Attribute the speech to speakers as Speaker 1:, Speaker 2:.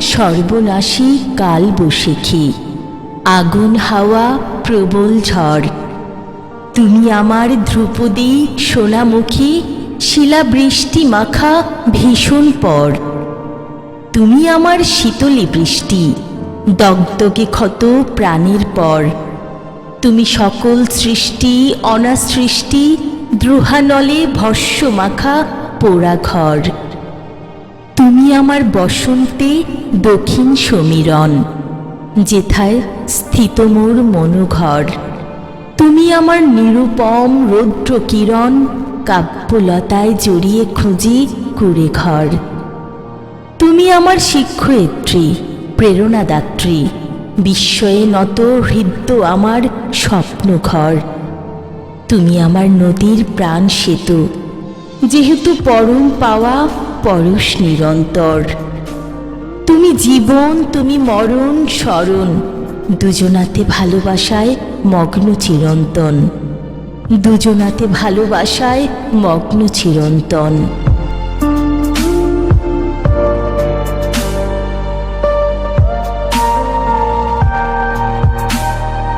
Speaker 1: সর্বনাশী কাল বসেখি আগুন হাওয়া, প্রবল ঝড়। তুমি আমার ধ্রুপদী, সোনামুখী, শিলাবৃষ্টি মাখা ভীষণ পর। তুমি আমার শীতলী বৃষ্টি, দগ্ধকে ক্ষত প্রাণের পর। তুমি সকল সৃষ্টি, অনাসৃষ্টি, দ্রোহানলে ভস্য মাখা পোড়া ঘর। তুমি আমার বসন্তে দক্ষিণ সমীরণ, যেথায় স্থিত মোর মনোঘর। তুমি আমার নিরুপম রৌদ্র কিরণ, কাব্যলতায় জড়িয়ে খুঁজি কুড়ে ঘর তুমি আমার শিক্ষয়িত্রী, প্রেরণাদাত্রী, বিস্ময়ে নত হৃদ্য আমার স্বপ্ন ঘর তুমি আমার নদীর প্রাণ সেতু যেহেতু পরম পাওয়া পরশ নিরন্তর। তুমি জীবন, তুমি মরণ, স্মরণ, দুজনাতে ভালোবাসায় মগ্ন চিরন্তন। দুজনাতে ভালোবাসায় মগ্ন চিরন্তন।